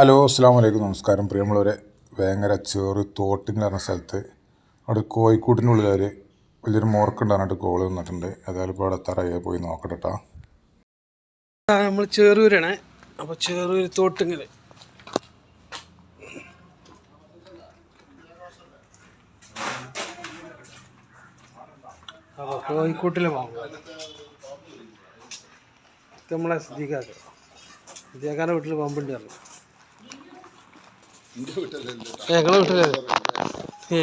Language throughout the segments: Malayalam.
ഹലോ അസ്സാം വലൈക്കും നമസ്കാരം. പ്രിയമുള്ളവരെ വേങ്ങര ചേറ് തോട്ടിന്ന് പറഞ്ഞ സ്ഥലത്ത് അവിടെ കോഴിക്കൂട്ടിനുള്ളിൽ ഒരു വലിയൊരു മോർക്കുണ്ടാകാനായിട്ട് കോൾ വന്നിട്ടുണ്ട്. ഏതായാലും ഇപ്പോൾ അവിടെ എത്താറായി പോയി നോക്കട്ടെ നമ്മൾ ചേറൂരാണ് അപ്പോൾ ചേറൂര് തോട്ടിങ്ങൽ അപ്പോൾ കോഴിക്കോട്ടിലെ നമ്മളെ സിദ്ദീഖാക്ക. സിദ്ദീഖാന്റെ വീട്ടിൽ പമ്പുണ്ടായിരുന്നു ഞങ്ങളെ വീട്ടിലേ. ഏ.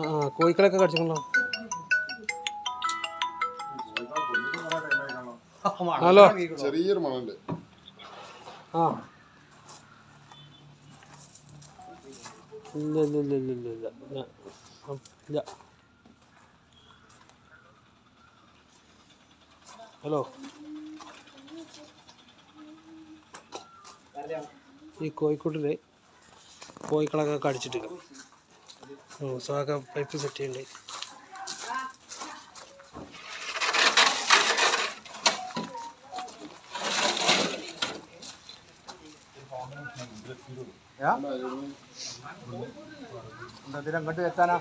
ആ കോഴിക്കളൊക്കെ കടിച്ചോ ഹലോ. ചെറിയൊരു മണുണ്ട്. ആ. ഇല്ല ഇല്ല ഇല്ല ഇല്ല ഇല്ല ഇല്ല. ഇല്ല. ഉം, ഇല്ല. ഹലോ. ഈ കോഴിക്കോട്ടിൽ കോഴിക്കളൊക്കെ കടിച്ചിട്ടില്ല ഉത്സവമൊക്കെ പൈപ്പ് സെറ്റ് ചെയ്യണ്ടേ? അങ്ങോട്ട് എത്താനാ?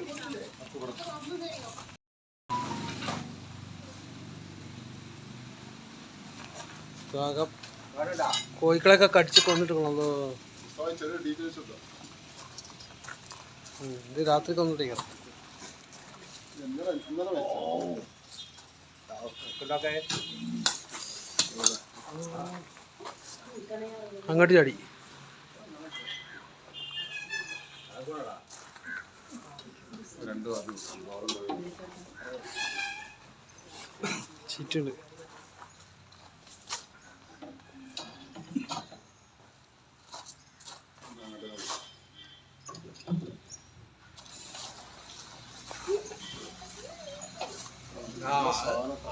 ഉത്സവമൊക്കെ കോഴിക്കളൊക്കെ കടിച്ച് കൊന്നിട്ടുള്ളൂ ഇത് രാത്രി കൊന്നിട്ടേക്കാം അങ്ങോട്ട് ചാടി. ചീറ്റുണ്ട്.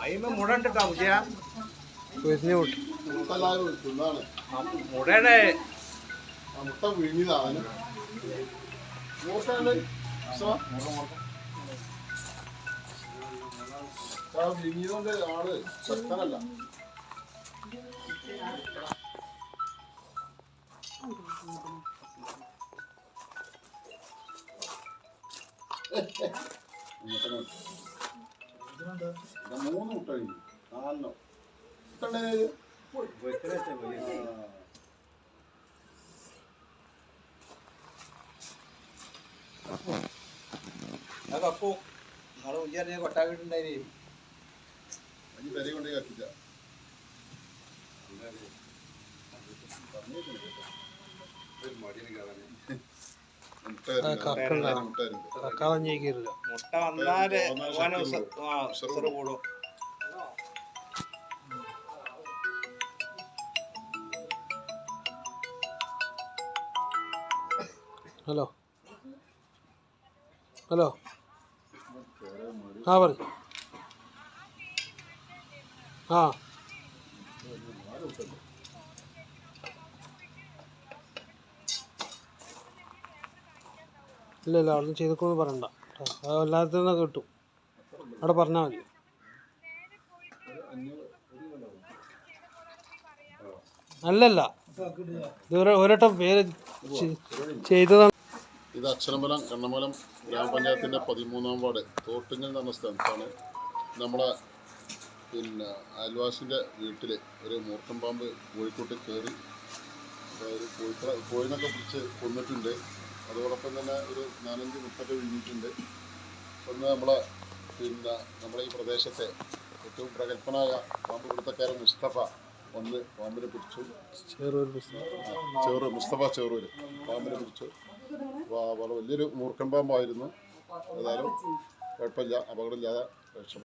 അയിമ മുടണ്ടിട്ടാ മുടിയ പൊരിഞ്ഞ തിന്നാണ് മുടയുടെ ആ മുട്ട മൂർത്തണ്ട് വിഴുങ്ങിയതുകൊണ്ട് ആൾ ശക്തനല്ല ഇതാ മൂന്ന് മുട്ട കഴിഞ്ഞു നാലെണ്ണം. മുട്ട കപ്പു നിങ്ങൾ ഉയ്യറിഞ്ഞ കൊട്ടാക്കിട്ടുണ്ടായി അഞ്ച് പെരി കൊണ്ട് കത്തിച്ച. മുട്ട ആ, കക്കണ്ട. മുട്ട വന്നാൽ കൂടും. ഹലോ. ഹലോ. ആ പറ ആ. ഇല്ല ഇല്ല അവിടുന്ന് ചെയ്തോന്ന് പറയണ്ട. അത് എല്ലായിടത്തു കിട്ടും. അവിടെ പറഞ്ഞാൽ മതി. അല്ലല്ല ഇത് ഒരു ഒരട്ടം പേര് ചെയ്തതാണ് ഇത് അക്ഷരമലം കണ്ണമലം ഗ്രാമപഞ്ചായത്തിന്റെ പതിമൂന്നാം വാർഡ് തോട്ടുങ്ങൽ എന്ന് സ്ഥലത്താണ് നമ്മളെ പിന്നെ അയൽവാസിന്റെ വീട്ടിൽ ഒരു മൂർഖൻ പാമ്പ് കോഴിക്കോട്ട് കയറി ഒരു കോഴിക്കള കോഴിനൊക്കെ പിടിച്ച് കൊന്നിട്ടുണ്ട്. അതോടൊപ്പം തന്നെ ഒരു നാലഞ്ച് മുട്ടൊക്കെ വിഴുങ്ങിയിട്ടുണ്ട് ഒന്ന് നമ്മളെ പിന്നെ നമ്മുടെ ഈ പ്രദേശത്തെ ഏറ്റവും പ്രഗത്ഭനായ പാമ്പ് പിടുത്തക്കാരൻ മുസ്തഫ ഒന്ന് പാമ്പിനെ പിടിച്ചു. ചെറു മുസ്തഫ. ചെറൂര് പാമ്പിനെ പിടിച്ചു. വളരെ വലിയൊരു മൂർഖൻ പാമ്പായിരുന്നു. ഏതായാലും കുഴപ്പമില്ല അപകടമില്ലാതെ രക്ഷപ്പെട്ടു.